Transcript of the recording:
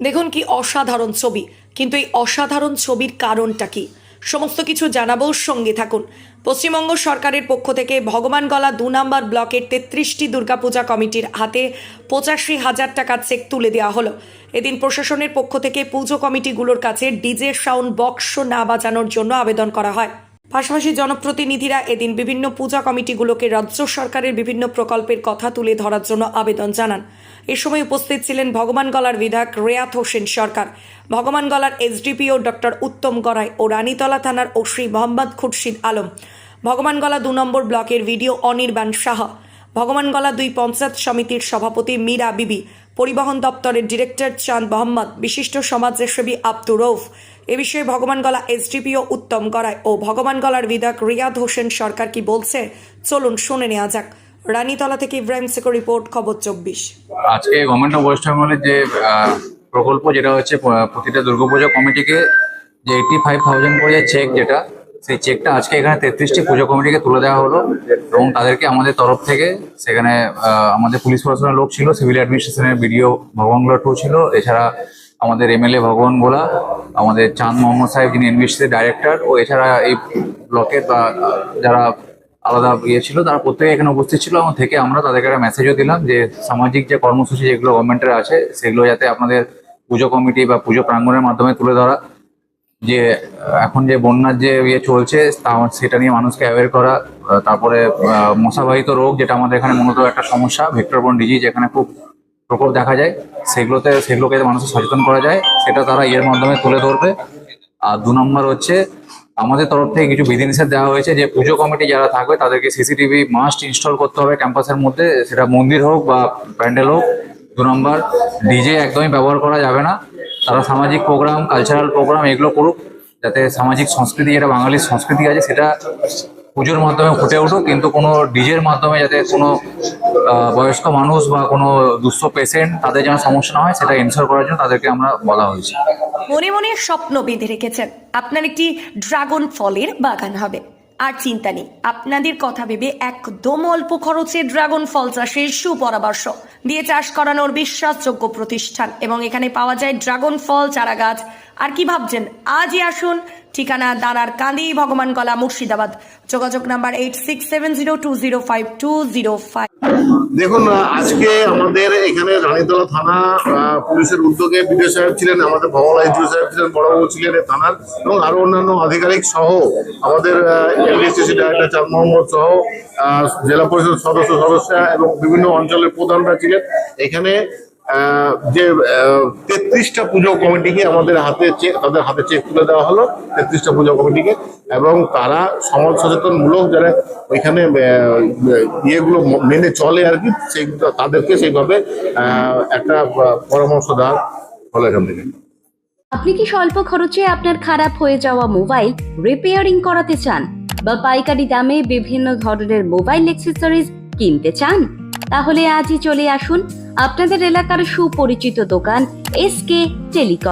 দেখুন কি অসাধারণ ছবি। কিন্তু এই অসাধারণ ছবির কারণটা কি? সমস্ত কিছু জানাব সঙ্গে থাকুন। পশ্চিমবঙ্গ সরকারের পক্ষ থেকে ভগবানগলা দু নম্বর ব্লকের তেত্রিশটি দুর্গাপূজা কমিটির হাতে পঁচাশি হাজার টাকার চেক তুলে দেওয়া হলো। এদিন প্রশাসনের পক্ষ থেকে পুজো কমিটিগুলোর কাছে ডিজে সাউন্ড বক্স না বাজানোর জন্য আবেদন করা হয়। পাশাপাশি জনপ্রতিনিধিরা এদিন বিভিন্ন পূজা কমিটিগুলোকে রাজ্য সরকারের বিভিন্ন প্রকল্পের কথা তুলে ধরার জন্য আবেদন জানান। এ সময় উপস্থিত ছিলেন ভগবানগলার বিধায়ক রেয়াত হোসেন সরকার। ভগবানগলার এসডিপিও ডক্টর উত্তম গড়াই ও রানীতলা থানার ও শ্রী মোহাম্মদ খুরশিদ আলম। ভগবানগলা দু নম্বর ব্লকের ভিডিও অনির্বাণ সাহা। ভগবানগলা দুই পঞ্চায়েত সমিতির সভাপতি মীরা বিবি, পরিবহন দপ্তরের ডিরেক্টর চাঁদ মোহাম্মদ, বিশিষ্ট সমাজসেবী আব্দুর রৌফ। এ বিষয়ে ভগবানগলা এসডিপিও উত্তম গড়ায় ও ভগবানগলার বিধায়ক রিয়াদ হোসেন সরকার কি বলছে, চলুন শুনে নেওয়া যাক। রানীতলা থেকে ইব্রাহিম সেকো রিপোর্ট, খবর চব্বিশ। আজকে গভর্নমেন্ট অফ ওয়েস্ট বেঙ্গলের যে প্রকল্প যেটা হচ্ছে প্রতিটা দুর্গাপূজা কমিটিকে যে এইটি ফাইভ থাউজেন্ড করে চেক যেটা সেই চেকটা আজকে এখানে তেত্রিশটি পুজো কমিটিকে তুলে দেওয়া হলো এবং তাদেরকে আমাদের তরফ থেকে সেখানে আমাদের পুলিশ প্রশাসনের লোক ছিল, সিভিল অ্যাডমিনিস্ট্রেশনের বিডিও ভগবান গোলা টু ছিল, এছাড়া আমাদের এমএলএ ভগবান গোলা, আমাদের চাঁদ মোহাম্মদ সাহেব যিনি এনবিএসসির ডাইরেক্টর ও এছাড়া এই ব্লকের বা, যারা আলাদা ইয়ে ছিল, তারা প্রত্যেকে এখানে উপস্থিত ছিল এবং থেকে আমরা তাদেরকে একটা মেসেজও দিলাম যে সামাজিক যে কর্মসূচি যেগুলো গভর্নমেন্টের আছে, সেগুলো যাতে আপনাদের পুজো কমিটি বা পুজো প্রাঙ্গণের মাধ্যমে তুলে ধরা। যে, এখন যে বন্যার যে ইয়ে চলছে সেটা নিয়ে মানুষকে অ্যাওয়ার করা তারপরে মশাবাহিত রোগ, যেটা আমাদের এখানে মূলত একটা সমস্যা ভেক্টরবন ডিজিজ এখানে খুব প্রকোপ দেখা যায়, সেগুলোতে, সেগুলোকে মানুষকে সচেতন করা যায়, সেটা তারা ইয়ের মাধ্যমে তুলে ধরবে। আর দু নম্বর হচ্ছে, আমাদের তরফ থেকে কিছু বিধিনিষেধ দেওয়া হয়েছে যে, পুজো কমিটি যারা থাকবে, তাদেরকে সিসিটিভি মাস্ট ইনস্টল করতে হবে ক্যাম্পাসের মধ্যে, সেটা মন্দির হোক বা প্যান্ডেল হোক। দু নম্বর ডিজে একদমই ব্যবহার করা যাবে না। তারা সামাজিক প্রোগ্রাম কালচারাল প্রোগ্রাম এগুলো করুক, যাতে সামাজিক সংস্কৃতি, যেটা বাঙালির সংস্কৃতি আছে, সেটা পুজোর মাধ্যমে ফুটে উঠুক, কিন্তু কোনো ডিজের মাধ্যমে যাতে কোনো বয়স্ক মানুষ বা কোনো দুস্থ পেশেন্ট তাদের যেন সমস্যা না হয়, সেটা এনশোর করার জন্য তাদেরকে আমরা বলা হয়েছে। মনে মনে স্বপ্ন বেঁধে রেখেছেন। আপনার একটি ড্রাগন ফলের বাগান হবে। আর চিন্তা নেই, আপনাদের কথা ভেবে একদম অল্প খরচে ড্রাগন ফল চাষের সুপরামর্শ। দিয়ে চাষ করানোর বিশ্বাসযোগ্য প্রতিষ্ঠান। এবং এখানে পাওয়া যায় ড্রাগন ফল চারা গাছ আর কি ভাবছেন? আজই আসুন ঠিকানা দানার কান্দি, ভগবান কলা, মুর্শিদাবাদ। যোগাযোগ number eight six seven zero two zero five two zero five দেখুন আজকে আমাদের এখানে রানীতলা থানা পুলিশের উদ্যোগে বিডিও সাহেব ছিলেন, আমাদের ভগবান এসডিও সাহেব ছিলেন, বড়বাবু ছিলেন থানার, এবং আরও অন্যান্য আধিকারিক সহ আমাদের এলডিসিসি ডাইরেক্টর চাঁদ মোহাম্মদ সহ জেলা পরিষদ সদস্য সদস্য এবং বিভিন্ন অঞ্চলের প্রধানরা ছিলেন। এখানে যে তেত্রিশটা পুজো কমিটিকে আমাদের হাতে চেক তাদের হাতে চেক তুলে দেওয়া হলো, তেত্রিশটা পুজো কমিটিকে। এবং তারা সমাজ সচেতন মূলক যারা ওইখানে ইয়েগুলো মেনে চলে আর কি, সেই তাদেরকে সেইভাবে একটা পরামর্শ দেওয়া হলো এখান থেকে। আপনি কি স্বল্প খরচে আপনার খারাপ হয়ে যাওয়া মোবাইল রিপেয়ারিং করাতে চান? বা পাইকারি দামে বিভিন্ন ধরনের মোবাইল অ্যাক্সেসরিজ কিনতে চান? তাহলে আজই চলে আসুন আপনাদের এলাকার সুপরিচিত দোকান এস কে টেলিকমে।